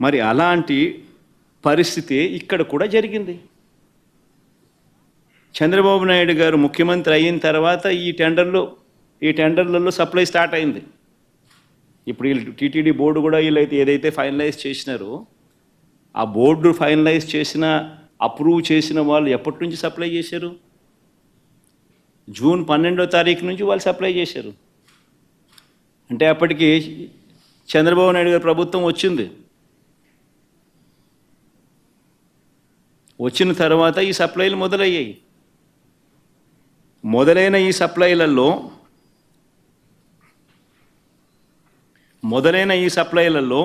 మరి అలాంటి పరిస్థితి ఇక్కడ కూడా జరిగింది. చంద్రబాబు నాయుడు గారు ముఖ్యమంత్రి అయిన తర్వాత ఈ టెండర్లు ఈ టెండర్లలో సప్లై స్టార్ట్ అయింది. ఇప్పుడు వీళ్ళు టీటీడీ బోర్డు కూడా వీళ్ళైతే ఏదైతే ఫైనలైజ్ చేసినారో ఆ బోర్డు ఫైనలైజ్ చేసిన అప్రూవ్ చేసిన వాళ్ళు ఎప్పటి నుంచి సప్లై చేశారు? జూన్ పన్నెండో తారీఖు నుంచి వాళ్ళు సప్లై చేశారు. అంటే అప్పటికి చంద్రబాబు నాయుడు గారి ప్రభుత్వం వచ్చింది. వచ్చిన తర్వాత ఈ సప్లైలు మొదలయ్యాయి. మొదలైన ఈ సప్లైలలో మొదలైన ఈ సప్లైలలో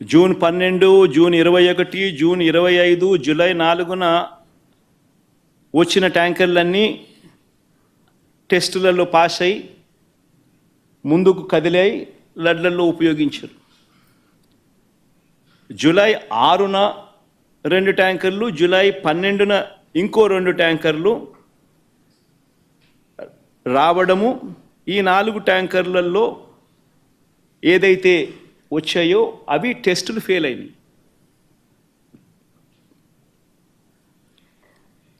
జూన్ పన్నెండు జూన్ ఇరవై ఒకటి జూన్ ఇరవై ఐదు జూలై నాలుగున వచ్చిన ట్యాంకర్లన్నీ టెస్టులలో పాస్ అయి ముందుకు కదిలాయి లడ్లలో ఉపయోగించారు. జూలై ఆరున రెండు ట్యాంకర్లు జూలై పన్నెండున ఇంకో రెండు ట్యాంకర్లు రావడము. ఈ నాలుగు ట్యాంకర్లలో ఏదైతే వచ్చాయో అవి టెస్టులు ఫెయిల్ అయినాయి.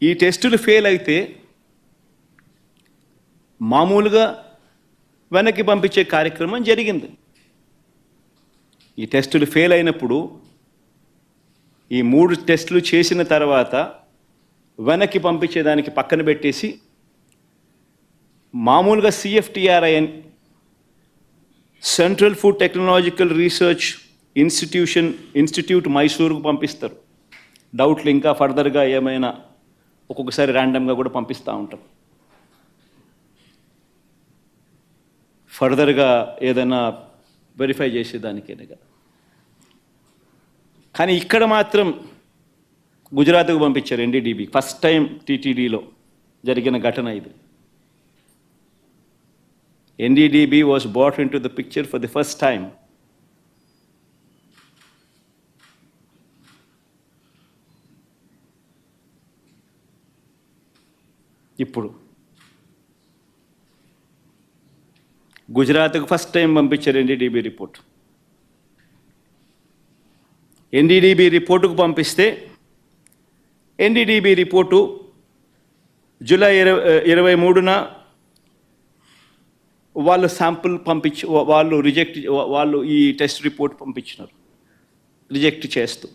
ఈ టెస్టులు ఫెయిల్ అయితే మామూలుగా వెనక్కి పంపించే కార్యక్రమం జరిగింది. ఈ టెస్టులు ఫెయిల్ అయినప్పుడు ఈ మూడు టెస్టులు చేసిన తర్వాత వెనక్కి పంపించేదానికి పక్కన పెట్టేసి మామూలుగా CFTRI central food technological research institution institute మైసూరుకు పంపిస్తారు. డౌట్లు ఇంకా ఫర్దర్గా ఏమైనా ఒక్కొక్కసారి ర్యాండమ్గా కూడా పంపిస్తూ ఉంటాం. ఫర్దర్గా ఏదైనా వెరిఫై చేసేదానికేనగా కానీ ఇక్కడ మాత్రం గుజరాత్కు పంపించారు ఎన్డీడీబీ. ఫస్ట్ టైం టీటీడీలో జరిగిన ఘటన ఇది. NDDB was brought in to the picture for the first time ఇప్పుడు గుజరాత్కు ఫస్ట్ టైం పంపించారు ఎన్డీడీబీ రిపోర్ట్ ఎన్డీడీబీ రిపోర్టుకు పంపిస్తే ఎన్డీడీబీ రిపోర్టు జూలై ఇరవై ఇరవై మూడున వాళ్ళు శాంపుల్ పంపించి వాళ్ళు రిజెక్ట్ వాళ్ళు ఈ టెస్ట్ రిపోర్ట్ పంపించినారు. రిజెక్ట్ చేస్తూ.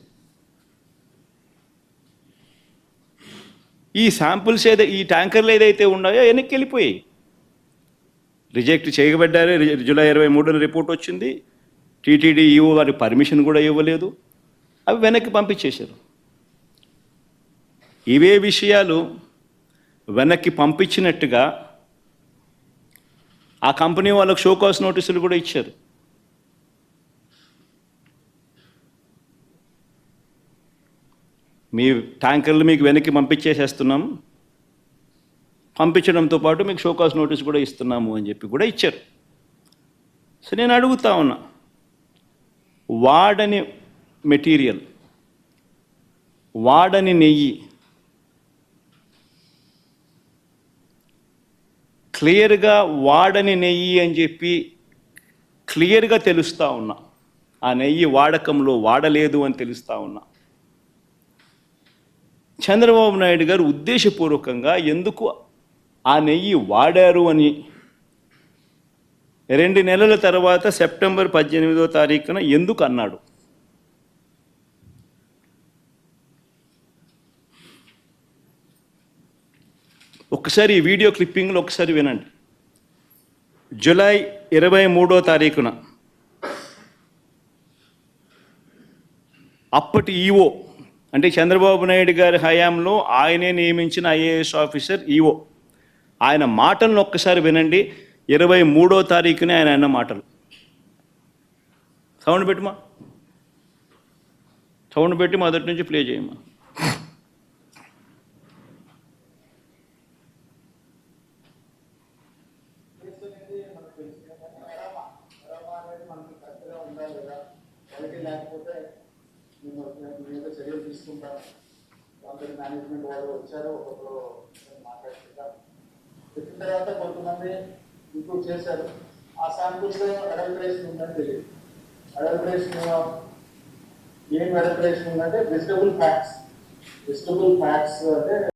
ఈ శాంపుల్స్ ఏదైతే ఈ ట్యాంకర్లు ఏదైతే ఉన్నాయో వెనక్కి వెళ్ళిపోయాయి. రిజెక్ట్ చేయబడ్డారు. జూలై ఇరవై మూడున రిపోర్ట్ వచ్చింది. టీటీడీ ఈఓ వారి పర్మిషన్ కూడా ఇవ్వలేదు. అవి వెనక్కి పంపించేశారు. ఇవే విషయాలు వెనక్కి పంపించినట్టుగా ఆ కంపెనీ వాళ్ళకు షోకాస్ నోటీసులు కూడా ఇచ్చారు. మీ ట్యాంకర్లు మీకు వెనక్కి పంపించేసేస్తున్నాం. పంపించడంతో పాటు మీకు షోకాస్ నోటీస్ కూడా ఇస్తున్నాము అని చెప్పి కూడా ఇచ్చారు. సో నేను అడుగుతా ఉన్నా. వాడని మెటీరియల్ వాడని నెయ్యి క్లియర్గా వాడని నెయ్యి అని చెప్పి క్లియర్గా తెలుస్తూ ఉన్నా. ఆ నెయ్యి వాడకంలో వాడలేదు అని తెలుస్తూ ఉన్నా. చంద్రబాబు నాయుడు గారు ఉద్దేశపూర్వకంగా ఎందుకు ఆ నెయ్యి వాడారు అని. రెండు నెలల తర్వాత సెప్టెంబర్ పద్దెనిమిదో తారీఖున ఎందుకు అన్నాడు? ఒకసారి ఈ వీడియో క్లిప్పింగ్లో ఒకసారి వినండి. జులై ఇరవై మూడో తారీఖున అప్పటి ఈఓ అంటే చంద్రబాబు నాయుడు గారి హయాంలో ఆయనే నియమించిన ఐఏఎస్ ఆఫీసర్ ఈఓ. ఆయన మాటలను ఒక్కసారి వినండి. ఇరవై మూడో తారీఖునే ఆయన అన్న మాటలు. సౌండ్ పెట్టుమా? సౌండ్ పెట్టి మొదటి నుంచి ప్లే చేయమ్మా క్వాలిటీ లేకపోతే మేము చర్యలు తీసుకుంటాం మేనేజ్మెంట్ వాళ్ళు వచ్చారు ఒక్కొక్కరు మాట్లాడుకుంటాం చెప్పిన తర్వాత కొంతమంది ఇంప్రూవ్ చేశారు. ఆ శాంపుల్స్లో అడల్ట్రేషన్ ఉందని తెలియదు. అడల్ట్రేషన్ ఏం అడల్ట్రేషన్ ఉందంటే వెజిటబుల్ ఫ్యాట్స్ వెజిటబుల్ ఫ్యాట్స్ అంటే